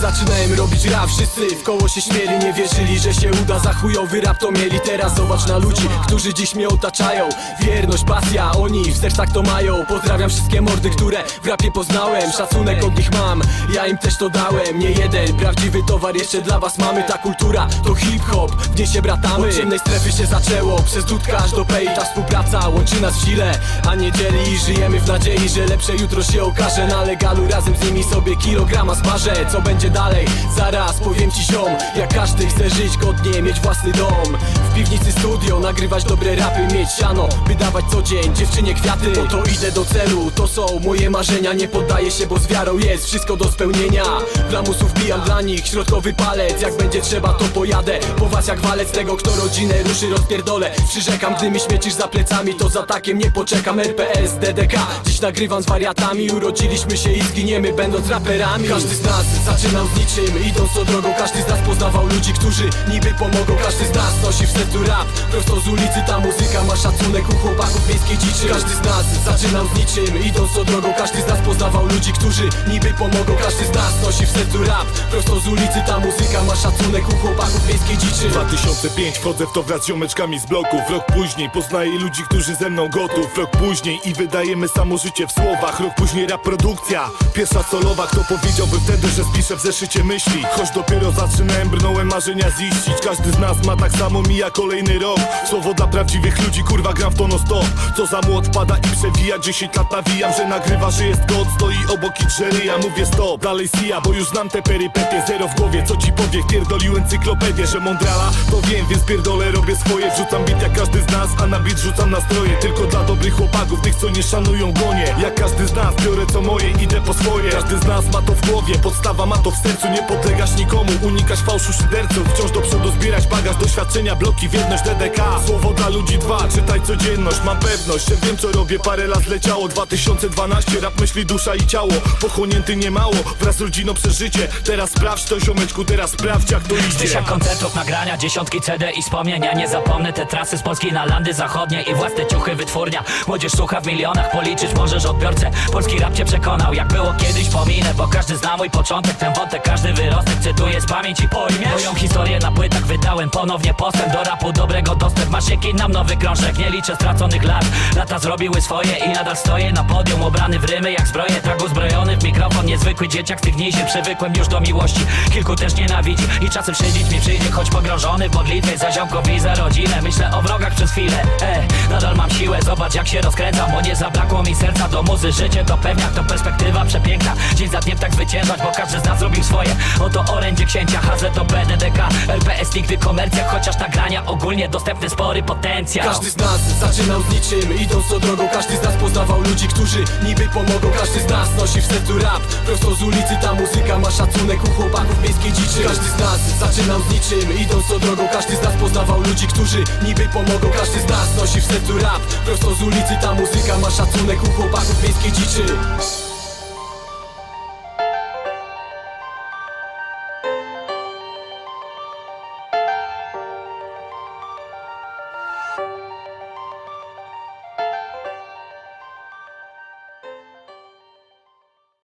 zaczynałem robić rap. Wszyscy w koło się śmieli, nie wierzyli, że się uda. Za chujowy rap to mieli, teraz. Zobacz na ludzi Którzy dziś mnie otaczają. Wierność, pasja, oni w sercach to mają. Pozdrawiam wszystkie mordy, które w rapie poznałem. Szacunek od nich mam, ja im też to dałem. Nie jeden, prawdziwy towar jeszcze dla was mamy. Ta kultura to hip-hop, w niej się bratamy. Od ciemnej strefy się zaczęło, przez dudka aż do pay Ta współpraca łączy nas w sile, a nie dzieli. Żyjemy w nadziei, że lepsze jutro się okaże. Na legalu razem z nimi sobie kilograma smażę. Co będzie dalej? Zaraz powiem ci ziom Jak każdy chce żyć godnie, mieć własny dom. W piwnicy studio, nagrywać dobre rapy Mieć siano, by dawać co dzień dziewczynie kwiaty. Po to idę do celu, to są moje marzenia Nie poddaję się, bo z wiarą jest wszystko do spełnienia. Lamusów bijam dla nich, środkowy palec. Jak będzie trzeba to pojadę. Po was jak walec tego, kto rodzinę ruszy rozpierdolę. Przyrzekam, gdy mi śmiecisz za plecami To za takiem nie poczekam. RPS, DDK Dziś nagrywam z wariatami Urodziliśmy się i zginiemy będąc raperami. Każdy z nas zaczynał z niczym. Idąc tą drogą, każdy z nas poznawał ludzi Którzy niby pomogą. Każdy z nas nosi w sercu rap. Prosto z ulicy ta muzyka ma szacunek u chłopaków miejskiej dziczy. Każdy z nas zaczynał z niczym. Idąc tą drogą, każdy z nas poznawał ludzi Którzy niby pomogą. Każdy z nas nosi w sercu rap. Prosto z ulicy ta muzyka ma szacunek u chłopaków miejskiej dziczy. 2005 wchodzę w to wraz z ziomeczkami z bloków Rok później poznaję ludzi, którzy ze mną gotów. Rok później i wydajemy samo życie w słowach. Rok później rap produkcja, pierwsza solowa. Kto powiedziałby wtedy, że spiszę w zeszycie myśli. Choć dopiero zaczynałem, brnąłem marzenia ziścić. Każdy z nas ma tak samo, mija kolejny rok. Słowo dla prawdziwych ludzi, kurwa gram w to no stop Co za młot pada i przewija, 10 lat nawijam Że nagrywa, że jest god, stoi obok i drzery Ja mówię stop, dalej sija, bo już znam te perypetie. Zero w głowie, co ci powie, pierdolił encyklopedię Że mądrala, to wiem, więc pierdolę, robię swoje. Wrzucam bit jak każdy z nas, a na bit rzucam nastroje. Tylko dla dobrych chłopaków, tych co nie szanują gonie Jak każdy z nas, biorę co moje, idę po swoje. Każdy z nas ma to w głowie, podstawa ma to w sercu Nie podlegasz nikomu, unikasz fałszu szyderców Wciąż do przodu zbierać bagaż, doświadczenia, bloki, wierność DDK Słowo dla ludzi dwa, czytaj codzienność Mam pewność, że wiem co robię, parę lat leciało 2012, rap myśli, dusza i ciało Pochłonięty niemało, wraz z rodziną przeżycie Teraz sprawdź to ziomeczku, teraz sprawdź jak to idzie. Tysiąc koncertów, nagrania, dziesiątki CD i wspomnienia. Nie zapomnę te trasy z Polski na landy zachodnie I własne ciuchy wytwórnia. Młodzież słucha w milionach, policzyć możesz odbiorcę. Polski rap cię przekonał, jak było kiedyś pominę Bo każdy zna mój początek, ten wątek, każdy wyrostek Cytuję z pamięci pojmiesz Moją historię na płytach wydałem ponownie postęp Do rapu dobrego dostęp, masz jaki nam nowy krążek? Nie liczę straconych lat, lata zrobiły swoje I nadal stoję na podium, ubrany w rymy jak zbroję Tak uzbrojony w mikrofon, niezwykły dzieciak z tych nizień Przywykłem już do miłości, kilku też nienawidzi I czasem szydzić mi przyjdzie, choć pogrążony w modlitwie Za ziomkowi, za rodzinę, myślę o wrogach przez chwilę e, Nadal mam siłę, zobacz jak się rozkręcam Bo nie zabrakło mi serca do muzy, życie to pewniak To perspektywa przepiękna, dzień za dniem tak zwyciężać Bo każdy z nas swoje, oto orędzie księcia HZ to BDDK, LPS nigdy komercja Chociaż nagrania ogólnie dostępny spory potencjał. Każdy z nas zaczynał z niczym Idąc tą drogą, każdy z nas poznawał ludzi Którzy niby pomogą. Każdy z nas nosi w sercu rap Prosto z ulicy. Ta muzyka ma szacunek u chłopaków miejskiej dziczy. Każdy z nas zaczynał z niczym Idąc tą drogą, każdy z nas poznawał ludzi Którzy niby pomogą. Każdy z nas nosi w sercu rap Prosto z ulicy. Ta muzyka ma szacunek u chłopaków miejskiej dziczy